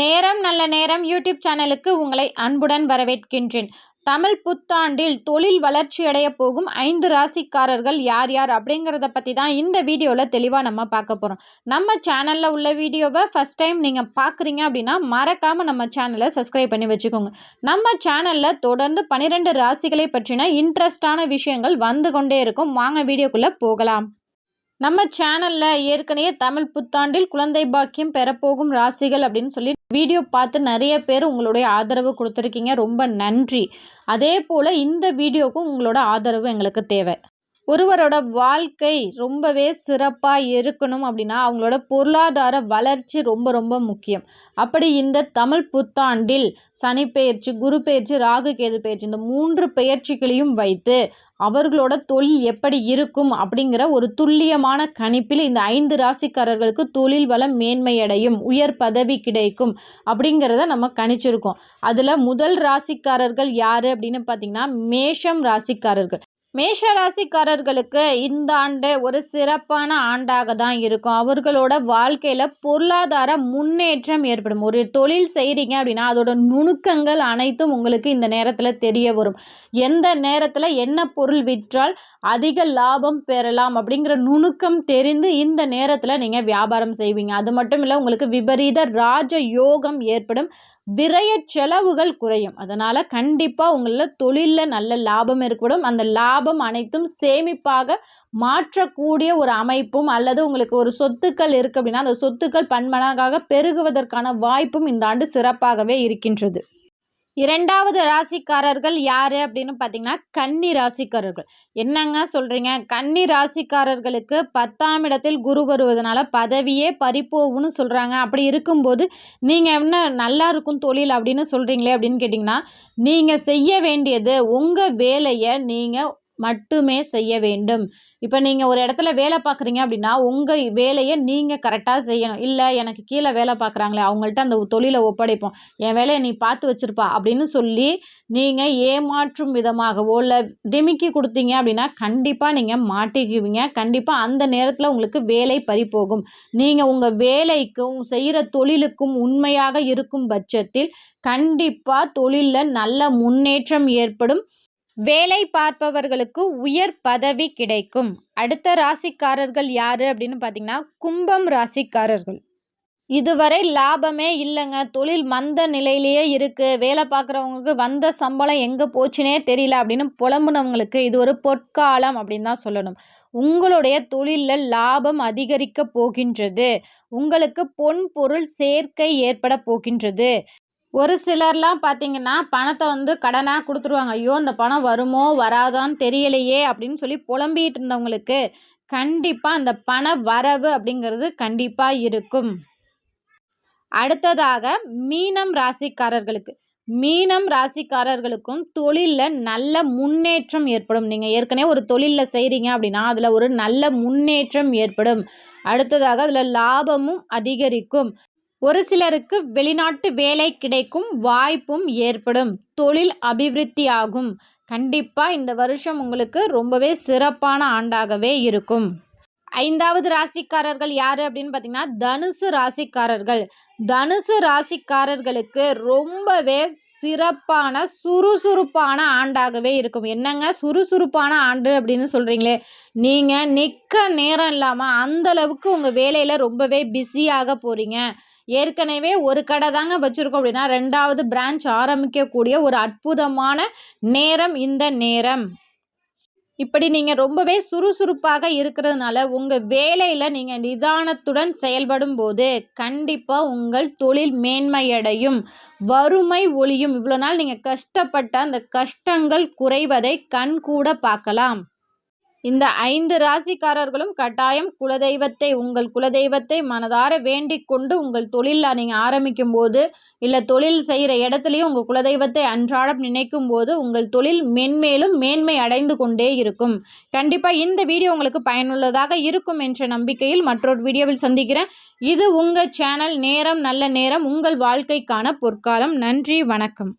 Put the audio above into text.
நேரம் நல்ல நேரம் யூடியூப் சேனலுக்கு உங்களை அன்புடன் வரவேற்கின்றேன். தமிழ் புத்தாண்டில் தொழில் வளர்ச்சியடைய போகும் ஐந்து ராசிக்காரர்கள் யார் யார் அப்படிங்கிறத பற்றி தான் இந்த வீடியோவில் தெளிவாக நம்ம பார்க்க போகிறோம் நம்ம சேனலில் உள்ள வீடியோவை ஃபஸ்ட் டைம் நீங்கள் பார்க்குறீங்க அப்படின்னா மறக்காமல் நம்ம சேனலை சப்ஸ்கிரைப் பண்ணி வச்சுக்கோங்க. நம்ம சேனலில் தொடர்ந்து பன்னிரெண்டு ராசிகளை பற்றின இன்ட்ரெஸ்டான விஷயங்கள் வந்து கொண்டே இருக்கும். வாங்க வீடியோக்குள்ளே போகலாம். நம்ம சேனலில் ஏற்கனவே தமிழ் புத்தாண்டில் குழந்தை பாக்கியம் பெறப்போகும் ராசிகள் அப்படின்னு சொல்லி வீடியோ பார்த்து நிறைய பேர் உங்களுடைய ஆதரவு கொடுத்துருக்கீங்க. ரொம்ப நன்றி. அதே போல் இந்த வீடியோக்கும் உங்களோட ஆதரவு எங்களுக்கு தேவை. ஒருவரோட வாழ்க்கை ரொம்பவே சிறப்பாக இருக்கணும் அப்படின்னா அவங்களோட பொருளாதார வளர்ச்சி ரொம்ப ரொம்ப முக்கியம். அப்படி இந்த தமிழ் புத்தாண்டில் சனி பெயர்ச்சி குரு பெயர்ச்சி ராகு கேது பெயர்ச்சி இந்த மூன்று பெயர்ச்சிகளையும் வைத்து அவர்களோட தொழில் எப்படி இருக்கும் அப்படிங்கிற ஒரு துல்லியமான கணிப்பில் இந்த ஐந்து ராசிக்காரர்களுக்கு தொழில் வளம் மேன்மையடையும் உயர் பதவி கிடைக்கும் அப்படிங்கிறத நம்ம கணிச்சிருக்கோம். அதில் முதல் ராசிக்காரர்கள் யார் அப்படின்னு பார்த்தீங்கன்னா மேஷம் ராசிக்காரர்கள். மேஷ ராசிக்காரர்களுக்கு இந்த ஆண்டு ஒரு சிறப்பான ஆண்டாக தான் இருக்கும். அவர்களோட வாழ்க்கையில் பொருளாதார முன்னேற்றம் ஏற்படும். ஒரு தொழில் செய்கிறீங்க அப்படின்னா அதோட நுணுக்கங்கள் அனைத்தும் உங்களுக்கு இந்த நேரத்தில் தெரிய வரும். எந்த நேரத்தில் என்ன பொருள் விற்றால் அதிக லாபம் பெறலாம் அப்படிங்கிற நுணுக்கம் தெரிந்து இந்த நேரத்தில் நீங்கள் வியாபாரம் செய்வீங்க. அது மட்டும் இல்லை உங்களுக்கு விபரீத ராஜ யோகம் ஏற்படும். விரைய செலவுகள் குறையும். அதனால் கண்டிப்பாக உங்களில் தொழிலில் நல்ல லாபம் ஏற்படும். அந்த லாபம் அனைத்தும் சேமிப்பாக மாற்றக்கூடிய ஒரு அமைப்பும் அல்லது உங்களுக்கு ஒரு சொத்துக்கள் இருக்குது அப்படின்னா அந்த சொத்துக்கள் பன்மடங்காக பெருகுவதற்கான வாய்ப்பும் இந்த ஆண்டு சிறப்பாகவே இருக்கின்றது. இரண்டாவது ராசிக்காரர்கள் யார் அப்படின்னு பார்த்தீங்கன்னா கன்னி ராசிக்காரர்கள். என்னங்க சொல்கிறீங்க கன்னி ராசிக்காரர்களுக்கு பத்தாம் இடத்தில் குரு வருவதனால பதவியே பறிப்போகும்னு சொல்கிறாங்க அப்படி இருக்கும்போது நீங்கள் என்ன நல்லா இருக்கும் தொழில் அப்படின்னு சொல்கிறீங்களே அப்படின்னு கேட்டிங்கன்னா நீங்கள் செய்ய வேண்டியது உங்கள் வேலையை நீங்கள் மட்டுமே செய்ய வேண்டும். இப்போ நீங்கள் ஒரு இடத்துல வேலை பார்க்குறீங்க அப்படின்னா உங்கள் வேலையை நீங்கள் கரெக்டாக செய்யணும். இல்லை எனக்கு கீழே வேலை பார்க்குறாங்களே அவங்கள்ட்ட அந்த தொழிலை ஒப்படைப்போம். என் வேலையை நீ பார்த்து வச்சுருப்பா அப்படின்னு சொல்லி நீங்கள் ஏமாற்றும் விதமாகவோ இல்லை டிமிக்கி கொடுத்தீங்க அப்படின்னா கண்டிப்பாக நீங்கள் மாட்டிக்குவீங்க. கண்டிப்பாக அந்த நேரத்தில் உங்களுக்கு வேலை பறிப்போகும் நீங்கள் உங்கள் வேலைக்கும் செய்கிற தொழிலுக்கும் உண்மையாக இருக்கும் பட்சத்தில் கண்டிப்பாக தொழிலில் நல்ல முன்னேற்றம் ஏற்படும். வேலை பார்ப்பவர்களுக்கு உயர் பதவி கிடைக்கும். அடுத்த ராசிக்காரர்கள் யார் அப்படின்னு பார்த்தீங்கன்னா கும்பம் ராசிக்காரர்கள். இதுவரை லாபமே இல்லைங்க. தொழில் மந்த நிலையிலேயே இருக்குது வேலை பார்க்குறவங்களுக்கு வந்த சம்பளம் எங்கே போச்சுனே தெரியல அப்படின்னு புலம்புனவங்களுக்கு இது ஒரு பொற்காலம் அப்படின்னு தான் சொல்லணும். உங்களுடைய தொழிலில் லாபம் அதிகரிக்க போகின்றது. உங்களுக்கு பொன் பொருள் சேர்க்கை ஏற்பட போகின்றது. ஒரு சிலர்லாம் பார்த்தீங்கன்னா பணத்தை வந்து கடனாக கொடுத்துருவாங்க. ஐயோ அந்த பணம் வருமோ வராதான்னு தெரியலையே அப்படின்னு சொல்லி புலம்பிகிட்டு இருந்தவங்களுக்கு கண்டிப்பாக அந்த பண வரவு அப்படிங்கிறது கண்டிப்பாக இருக்கும். அடுத்ததாக மீனம் ராசிக்காரர்களுக்கு. மீனம் ராசிக்காரர்களுக்கும் தொழிலில் நல்ல முன்னேற்றம் ஏற்படும். நீங்கள் ஏற்கனவே ஒரு தொழிலில் செய்கிறீங்க அப்படின்னா அதில் ஒரு நல்ல முன்னேற்றம் ஏற்படும். அடுத்ததாக அதில் லாபமும் அதிகரிக்கும். ஒரு சிலருக்கு வெளிநாட்டு வேலை கிடைக்கும் வாய்ப்பும் ஏற்படும். தொழில் அபிவிருத்தி ஆகும் கண்டிப்பாக இந்த வருஷம் உங்களுக்கு ரொம்பவே சிறப்பான ஆண்டாகவே இருக்கும். ஐந்தாவது ராசிக்காரர்கள் யார் அப்படின்னு பார்த்தீங்கன்னா தனுசு ராசிக்காரர்கள். தனுசு ராசிக்காரர்களுக்கு ரொம்பவே சிறப்பான சுறுசுறுப்பான ஆண்டாகவே இருக்கும். என்னங்க சுறுசுறுப்பான ஆண்டு அப்படின்னு சொல்கிறீங்களே நீங்கள் நிற்க நேரம் இல்லாமல் அந்தளவுக்கு உங்கள் வேலையில் ரொம்பவே பிஸியாக போகிறீங்க ஏற்கனவே ஒரு கடை தாங்க வச்சுருக்கோம் அப்படின்னா ரெண்டாவது பிரான்ச் ஆரம்பிக்கக்கூடிய ஒரு அற்புதமான நேரம் இந்த நேரம். இப்படி நீங்கள் ரொம்பவே சுறுசுறுப்பாக இருக்கிறதுனால உங்கள் வேலையில் நீங்கள் நிதானத்துடன் செயல்படும் போது கண்டிப்பாக உங்கள் தொழில் மேன்மையடையும். வறுமை ஒளியும் இவ்வளோ நாள் நீங்கள் கஷ்டப்பட்ட அந்த கஷ்டங்கள் குறைவதை கண்கூட பார்க்கலாம். இந்த ஐந்து ராசிக்காரர்களும் கட்டாயம் குலதெய்வத்தை உங்கள் குலதெய்வத்தை மனதார வேண்டிக் கொண்டு உங்கள் தொழிலில் நீங்கள் ஆரம்பிக்கும் போது இல்லை தொழில் செய்கிற இடத்துலையும் உங்கள் குலதெய்வத்தை அன்றாடம் நினைக்கும் போது உங்கள் தொழில் மென்மேலும் மேன்மை அடைந்து கொண்டே இருக்கும். கண்டிப்பாக இந்த வீடியோ உங்களுக்கு பயனுள்ளதாக இருக்கும் என்ற நம்பிக்கையில் மற்றொரு வீடியோவில் சந்திக்கிறேன். இது உங்கள் சேனல். நேரம் நல்ல நேரம் உங்கள் வாழ்க்கைக்கான பொற்காலம். நன்றி வணக்கம்.